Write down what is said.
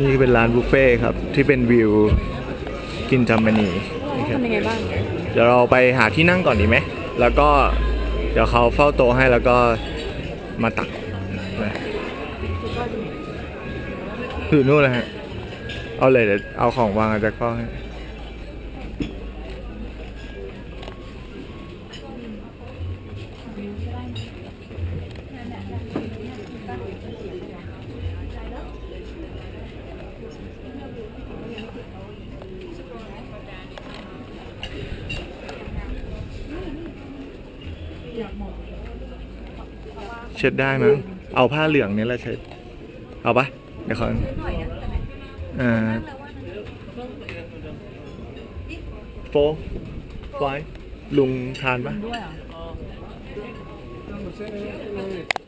นี่เป็นร้านบุฟเฟ่ต์ครับ ที่เป็นวิวกินจามณีนะครับทำยังไงบ้าง เดี๋ยวเราไปหาที่นั่งก่อนดีไหม แล้วก็เดี๋ยวเขาเฝ้าโต๊ะให้แล้วก็มาตักนะคือนู่นเลยฮะ เอาเลยเดี๋ยวเอาของวางอาจจะก็ให้ เช็ดได้มั้งเอาผ้าเหลืองนี่แหละเช็ด เอาปะเดี๋ยวเขาอ่าโฟไฟลุงทานปะด้วยเหรอ